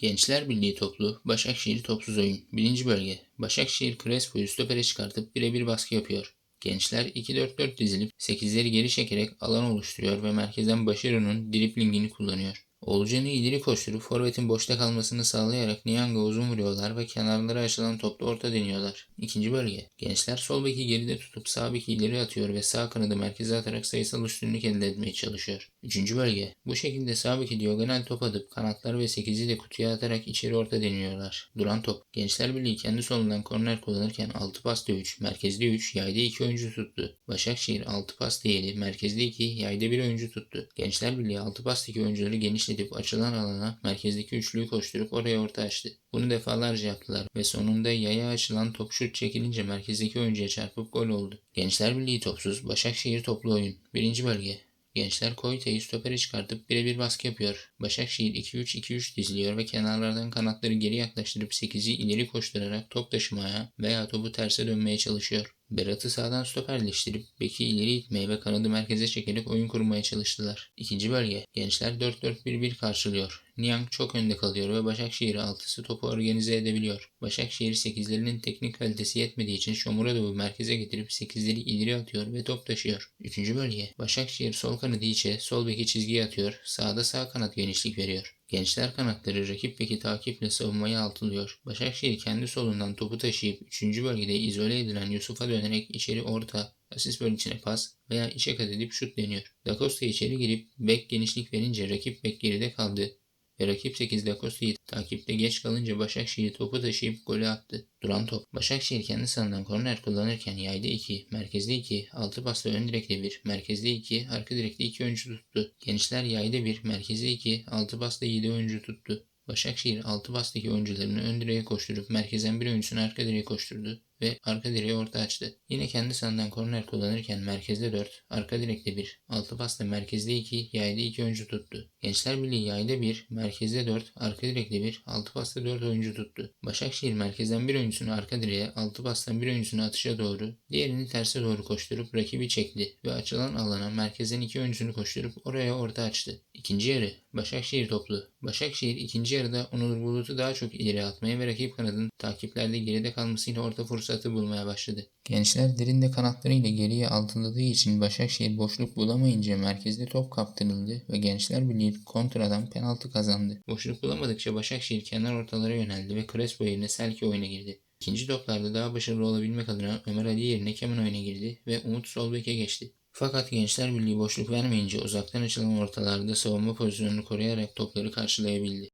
Gençler Birliği toplu Başakşehir topsuz oyun. 1. bölge. Başakşehir Crespo'yu stopere çıkartıp birebir baskı yapıyor. Gençler 2-4-4 dizilip 8'leri geri çekerek alan oluşturuyor ve merkezden Başaro'nun driplingini kullanıyor. Oğulcan'ı ileri koşturup forvetin boşta kalmasını sağlayarak Niang'a uzun vuruyorlar ve kenarlara açılan topla orta deniyorlar. İkinci bölge. Gençler sol beki geride tutup sağ beki ileri atıyor ve sağ kanadı merkeze atarak sayısal üstünlük elde etmeye çalışıyor. Üçüncü bölge. Bu şekilde sağ beki diagonal top atıp kanatlar ve 8'i de kutuya atarak içeri orta deniyorlar. Duran top. Gençler Birliği kendi solundan korner kullanırken 6 pasta 3, merkezde 3, yayda 2 oyuncu tuttu. Başakşehir 6 pasta 7, merkezde 2, yayda 1 oyuncu tuttu. Gençler Birliği 6 pastaki oyuncuları genişletip açılan alana merkezdeki üçlüyü koşturup oraya orta açtı. Bunu defalarca yaptılar ve sonunda yaya açılan top şut çekilince merkezdeki oyuncuya çarpıp gol oldu. Gençler Birliği topsuz, Başakşehir toplu oyun. Birinci bölge. Gençler Koyta'yı stopere çıkartıp birebir baskı yapıyor. Başakşehir 2-3-2-3 diziliyor ve kenarlardan kanatları geri yaklaştırıp 8'i ileri koşturarak top taşımaya veya topu terse dönmeye çalışıyor. Berat'ı sağdan stoperleştirip Beki ileri itmeye ve kanadı merkeze çekerek oyun kurmaya çalıştılar. İkinci bölge. Gençler 4-4-1-1 karşılıyor. Niang çok önde kalıyor ve Başakşehir altısı topu organize edebiliyor. Başakşehir 8'lerinin teknik kalitesi yetmediği için Shomurodov'u merkeze getirip 8'leri ileri atıyor ve top taşıyor. Üçüncü bölge. Başakşehir sol kanadı içe, sol beki çizgiye atıyor. Sağda sağ kanat genişlik veriyor. Gençler kanatları rakip beki takiple savunmayı altılıyor. Başakşehir kendi solundan topu taşıyıp 3. bölgede izole edilen Yusuf'a dönerek içeri orta, asist bölüm içine pas veya içe kat edip şut deniyor. Da Costa içeri girip bek genişlik verince rakip bek geride kaldı ve rakip 8 Da Costa'yı takipte geç kalınca Başakşehir topu taşıyıp golü attı. Duran top. Başakşehir kendi sahanından korner kullanırken yayda 2, merkezde 2, altı pasta ön direkte 1, merkezde 2, arka direkte 2 oyuncu tuttu. Gençler yayda 1, merkezde 2, altı pasta 7 oyuncu tuttu. Başakşehir altı bastaki oyuncularını ön direğe koşturup merkezden bir oyuncusunu arka direğe koşturdu ve arka direğe orta açtı. Yine kendi sahandan korner kullanırken merkezde 4, arka direkte 1, altı pasta merkezde 2, yayda 2 oyuncu tuttu. Gençler Birliği yayda 1, merkezde 4, arka direkte 1, altı pasta 4 oyuncu tuttu. Başakşehir merkezden bir oyuncusunu arka direğe, altı pastan bir oyuncusunu atışa doğru, diğerini terse doğru koşturup rakibi çekti ve açılan alana merkezden 2 oyuncusunu koşturup oraya orta açtı. İkinci yarı Başakşehir toplu. Başakşehir ikinci yarıda Onur Bulut'u daha çok ileri atmaya ve rakip kanadın takiplerde geride kalmasıyla orta fırsatı bulmaya başladı. Gençler derinde kanatlarıyla geriye altıladığı için Başakşehir boşluk bulamayınca merkezde top kaptırıldı ve Gençler Birliği kontradan penaltı kazandı. Boşluk bulamadıkça Başakşehir kenar ortalara yöneldi ve Crespo yerine Selke oyuna girdi. İkinci toplarda daha başarılı olabilmek adına Ömer Ali yerine Kemen oyuna girdi ve Umut Solbek'e geçti. Fakat Gençler Birliği boşluk vermeyince uzaktan açılan ortalarda savunma pozisyonunu koruyarak topları karşılayabildi.